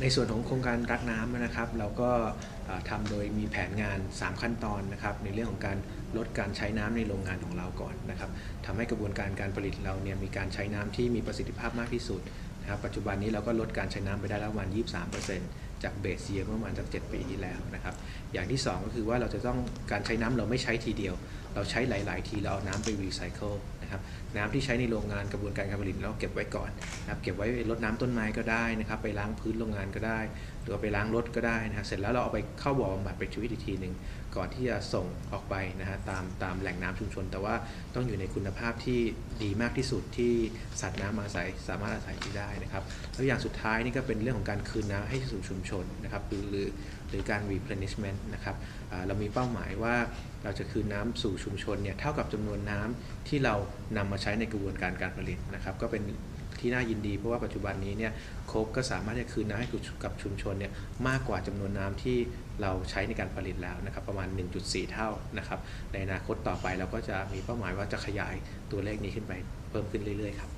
ในส่วนของโครงการรักน้ำนะครับ เราก็เอ่อทำโดยมีแผนงาน 3 ขั้นตอนนะครับในเรื่องของการลดการใช้น้ำในโรงงานของเราก่อนนะครับทำให้กระบวนการการผลิตเราเนี่ยมีการใช้น้ำที่มีประสิทธิภาพมากที่สุดนะครับปัจจุบันนี้เราก็ลดการใช้น้ำไปได้แล้วประมาณ23%จากเบสเยียเมื่อประมาณจาก7ปีที่แล้วนะครับอย่างที่ 2 ก็คือว่าเราจะต้องการใช้น้ำเราไม่ใช้ทีเดียว เราใช้หลาย ๆ ทีเราเอาน้ำไปรีไซเคิล นะครับน้ำที่ใช้ในโรงงานกระบวนการการผลิตเราเก็บไว้ก่อนนะครับเก็บไว้รดน้ำต้นไม้ก็ได้นะครับไปล้างพื้นโรงงานก็ได้ หรือไปล้างรถก็ได้นะฮะเสร็จแล้วเราเอาไปเข้าบ่อบำบัดไปชีวิตอีกทีหนึ่งก่อนที่จะส่งออกไปนะฮะตามตามแหล่งน้ำชุมชน แต่ว่าต้องอยู่ในคุณภาพที่ดีมากที่สุดที่สัตว์น้ำอาศัยสามารถอาศัยที่ได้นะครับแล้วอย่างสุดท้ายนี่ก็เป็นเรื่องของการคืนน้ำให้สู่ชุมชนนะครับหรือหรือการ replenishment นะครับเรามีเป้าหมายว่าเราจะคืนน้ำสู่ชุมชนเนี่ยเท่ากับจำนวนน้ำที่เรานำมาใช้ในกระบวนการการผลิตนะครับ ก็เป็นที่น่ายินดีเพราะว่าปัจจุบันนี้เนี่ยโคกก็สามารถจะคืนน้ำให้กับชุมชนเนี่ยมากกว่าจำนวนน้ำที่เราใช้ในการผลิตแล้วนะครับ ประมาณ 1.4 เท่านะครับ ในอนาคตต่อไปเราก็จะมีเป้าหมายว่าจะขยายตัวเลขนี้ขึ้นไปเพิ่มขึ้นเรื่อยๆครับ